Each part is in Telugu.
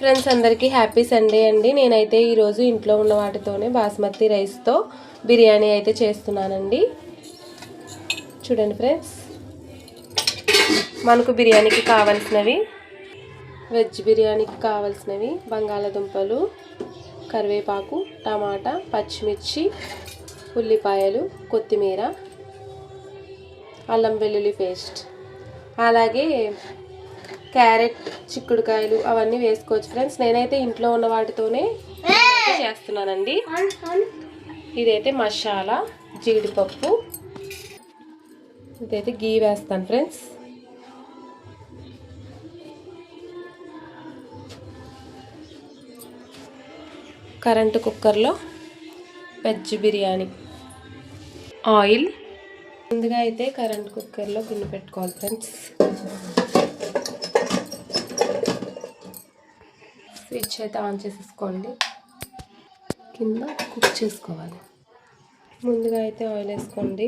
ఫ్రెండ్స్ అందరికీ హ్యాపీ సండే అండి. నేనైతే ఈరోజు ఇంట్లో ఉన్న వాటితోనే బాస్మతి రైస్తో బిర్యానీ అయితే చేస్తున్నానండి. చూడండి ఫ్రెండ్స్. మనకు బిర్యానీకి కావాల్సినవి వెజ్ బిర్యానీకి కావాల్సినవి బంగాళదుంపలు కరివేపాకు టమాటా పచ్చిమిర్చి ఉల్లిపాయలు కొత్తిమీర అల్లం వెల్లుల్లి పేస్ట్. అలాగే క్యారెట్ చిక్కుడుకాయలు అవన్నీ వేసుకోవచ్చు ఫ్రెండ్స్. నేనైతే ఇంట్లో ఉన్న వాటితోనే చేస్తున్నానండి. ఇదైతే మసాలా జీడిపప్పు. ఇదైతే గీ వేస్తాను ఫ్రెండ్స్. కరెంటు కుక్కర్లో వెజ్ బిర్యానీ. ఆయిల్. ముందుగా అయితే కరెంట్ కుక్కర్లో గిన్నె పెట్టుకోవాలి ఫ్రెండ్స్. స్విచ్ అయితే ఆన్ చేసేసుకోండి. కింద కుక్ చేసుకోవాలి. ముందుగా అయితే ఆయిల్ వేసుకోండి.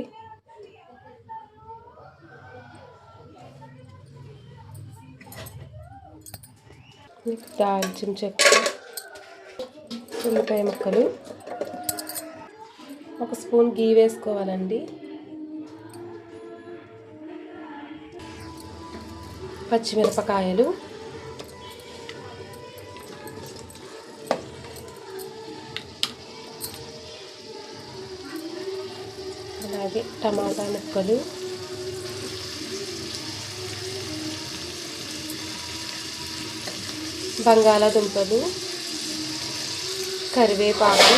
దాల్చిన చెక్క ఉల్లిపాయ ముక్కలు ఒక స్పూన్ గీ వేసుకోవాలండి. పచ్చిమిరపకాయలు అలాగే టమాటా ముక్కలు. బంగాళాదుంపలు. కరివేపాకు.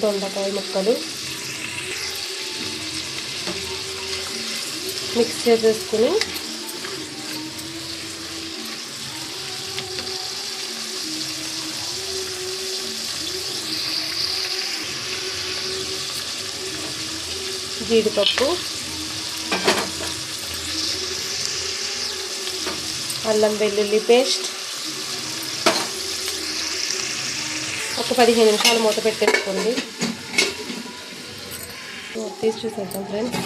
దొండకాయ ముక్కలు. మిక్స్ చేసేసుకుని జీడిపప్పు అల్లం వెల్లుల్లి పేస్ట్ ఒక పదిహేను నిమిషాలు మూత పెట్టేసుకోండి. తీసి చూసేద్దాం ఫ్రెండ్స్.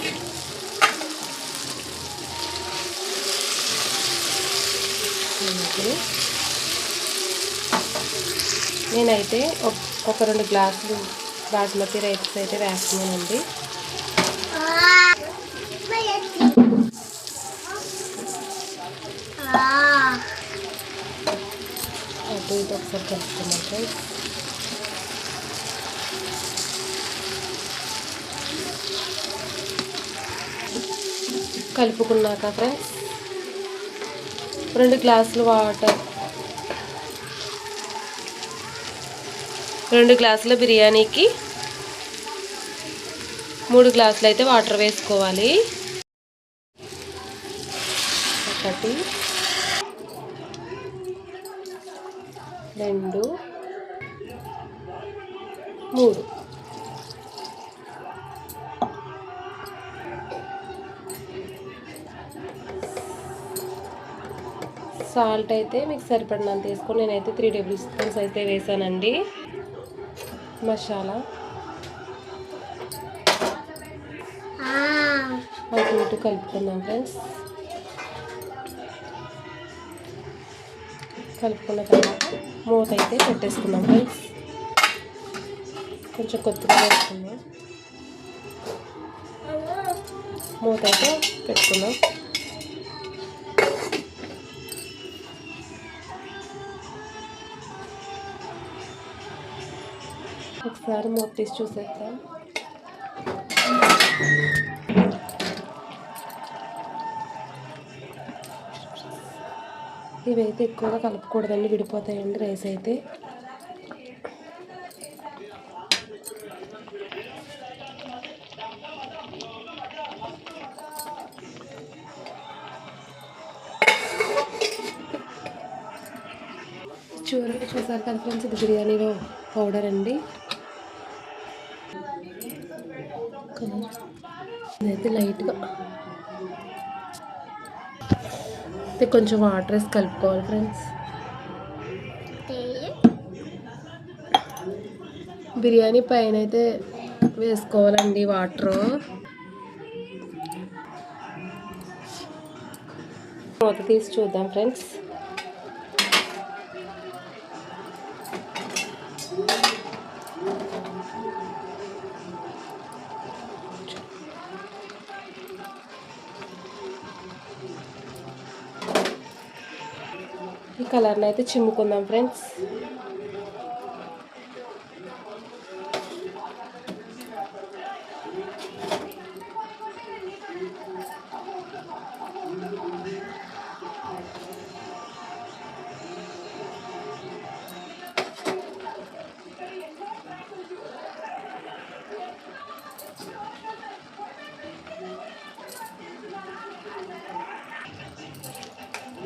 నేనైతే ఒక- ఒక రెండు గ్లాసులు బాస్మతి రైస్ అయితే వేస్తున్నానండి. అటు ఇటు ఒకసారి కలుపుకున్నాం కలుపుకున్నాక ఫ్రెండ్స్ రెండు గ్లాసులు వాటర్ రెండు గ్లాసుల బిర్యానీకి మూడు గ్లాసులు అయితే వాటర్ వేసుకోవాలి. ఒకటి రెండు మూడు. సాల్ట్ అయితే మీకు సరిపడినంత వేసుకొని నేనైతే త్రీ టేబుల్ స్పూన్స్ అయితే వేసానండి. మసాలా. అటు ఇటు కలుపుకుందాం ఫ్రెండ్స్. కలుపుకున్న తర్వాత మూత అయితే పెట్టేసుకున్నాం ఫ్రెండ్స్ కొంచెం కొత్తిమీర వేసుకుందాం. మూత అయితే పెట్టుకున్నాం ఒకసారి మూత తీసి చూసేస్తాం ఇవైతే ఎక్కువగా కలపకూడదండి విడిపోతాయండి రైస్ అయితే. చూడండి చూసారు కదా ఫ్రెండ్స్ ఇది బిర్యానీలో పౌడర్ అండి. ఇదైతే లైట్గా అయితే కొంచెం వాటర్ వేసి కలుపుకోవాలి ఫ్రెండ్స్. బిర్యానీ పైన అయితే వేసుకోవాలండి వాటర్. మూత తీసి చూద్దాం ఫ్రెండ్స్. కలర్ని అయితే చిమ్ముకుందాం ఫ్రెండ్స్.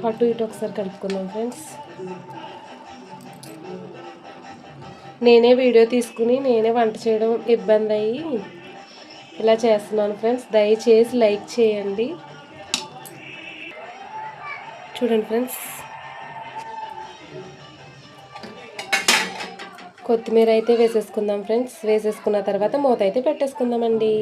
అటు ఇటు ఒకసారి కలుపుకుందాం ఫ్రెండ్స్ నేనే వీడియో తీసుకుని నేనే వంట చేయడం ఇబ్బంది అయ్యి ఇలా చేస్తున్నాను ఫ్రెండ్స్ దయచేసి లైక్ చేయండి. చూడండి ఫ్రెండ్స్ కొత్తిమీర అయితే వేసేసుకుందాం ఫ్రెండ్స్ వేసేసుకున్న తర్వాత మూత అయితే పెట్టేసుకుందామండి.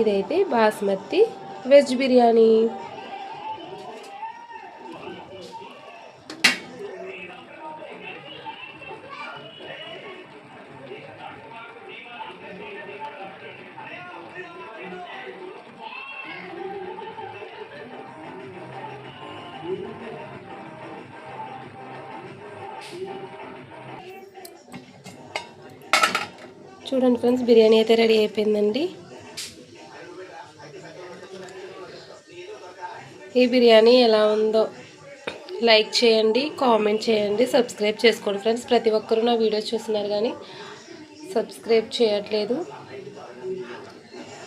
ఇదైతే బాస్మతి వెజ్ బిర్యానీ. చూడండి ఫ్రెండ్స్ బిర్యానీ అయితే రెడీ అయిపోయిందండి. ఈ బిర్యానీ ఎలా ఉందో లైక్ చేయండి కామెంట్ చేయండి సబ్స్క్రైబ్ చేసుకోండి ఫ్రెండ్స్. ప్రతి ఒక్కరూ నా వీడియోస్ చూస్తున్నారు కానీ సబ్స్క్రైబ్ చేయట్లేదు.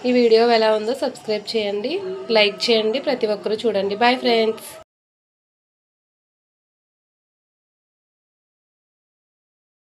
ఈ వీడియో ఎలా ఉందో సబ్స్క్రైబ్ చేయండి లైక్ చేయండి. ప్రతి ఒక్కరూ చూడండి. Bye friends